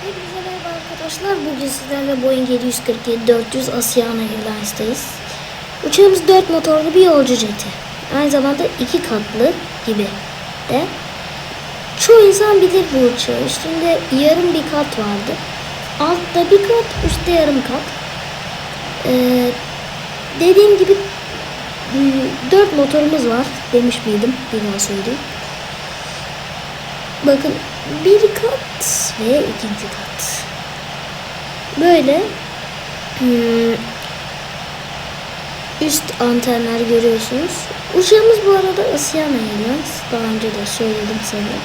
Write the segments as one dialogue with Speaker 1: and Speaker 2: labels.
Speaker 1: Hepinize merhaba arkadaşlar. Bugün sizlerle Boeing 747-400 Asiana Airlines'tayız. Uçağımız 4 motorlu bir yolcu jeti. Aynı zamanda iki katlı gibi de. Çoğu insan bilir bu uçağı. Üstünde yarım bir kat vardı. Altta bir kat, üstte yarım kat. Ee, dediğim gibi 4 motorumuz var demiş miydim? Bir daha söyleyeyim. Bakın bir kat ve ikinci kat. Böyle hmm, üst antenler görüyorsunuz. Uçağımız bu arada Asiana Airlines. Daha önce de söyledim sana.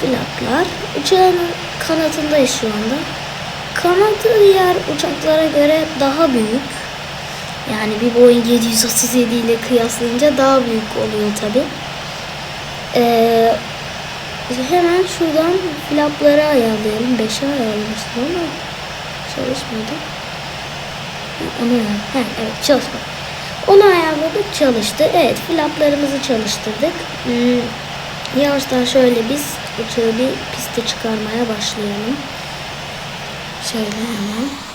Speaker 1: Flaplar. Uçağın kanatındayız şu anda. Kanatı diğer uçaklara göre daha büyük. Yani bir Boeing 737 ile kıyaslayınca daha büyük oluyor tabi. Ee, hemen şuradan flapları ayarlayalım. 5'e ayarlamıştım ama çalışmadı. Onu ha, evet çalışmadı. Onu ayarladık çalıştı. Evet flaplarımızı çalıştırdık. Hmm, yavaştan şöyle biz uçağı bir piste çıkarmaya başlayalım. Şöyle hemen.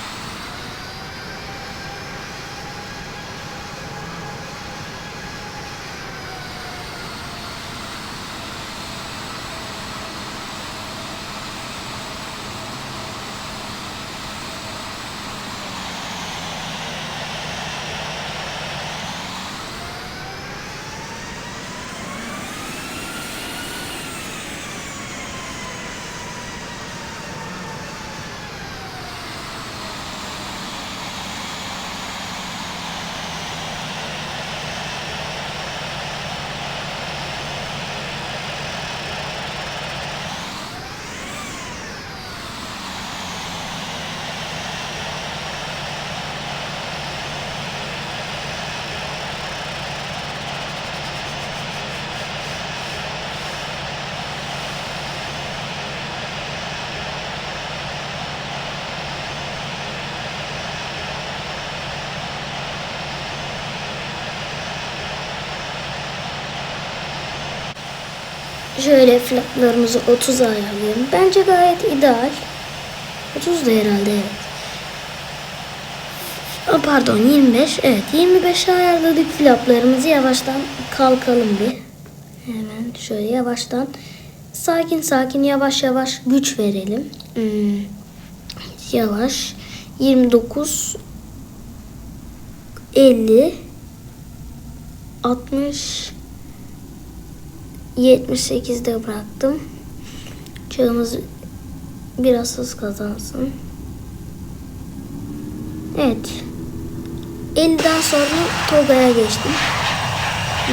Speaker 1: Şöyle flaplarımızı 30'a ayarlayalım. Bence gayet ideal. 30 da herhalde evet. Aa, pardon 25. Evet 25'e ayarladık flaplarımızı. Yavaştan kalkalım bir. Hemen şöyle yavaştan sakin sakin yavaş yavaş güç verelim. Hmm, Yavaş. 29 50 60 78'de bıraktım. Çağımız biraz hız kazansın. Evet. 50'den sonra Toga'ya geçtim.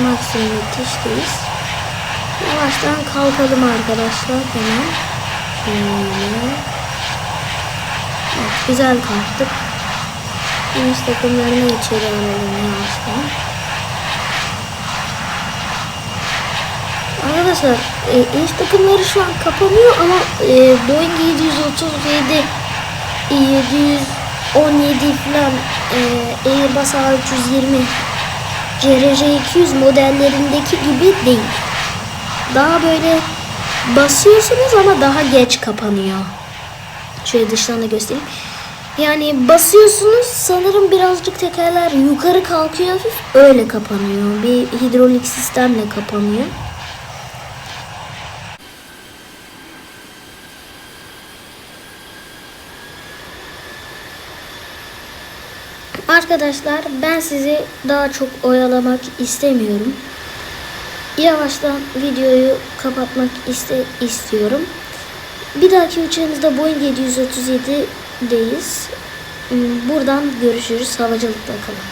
Speaker 1: Maksimum yetişteyiz. Yavaştan kalkalım arkadaşlar hemen. Şöyle. Evet, güzel kalktık. Deniz takımlarını içeri alalım yavaştan. Arkadaşlar e, iniş takımları şu an kapanıyor ama e, Boeing 737 e, 717 falan e, Airbus A320 CRJ 200 modellerindeki gibi değil. Daha böyle basıyorsunuz ama daha geç kapanıyor. Şöyle dıştan da göstereyim. Yani basıyorsunuz sanırım birazcık tekerler yukarı kalkıyor hafif öyle kapanıyor. Bir hidrolik sistemle kapanıyor. Arkadaşlar ben sizi daha çok oyalamak istemiyorum. Yavaştan videoyu kapatmak iste istiyorum. Bir dahaki uçağımızda Boeing 737'deyiz. Hmm, Buradan görüşürüz. Havacılıkta kalın.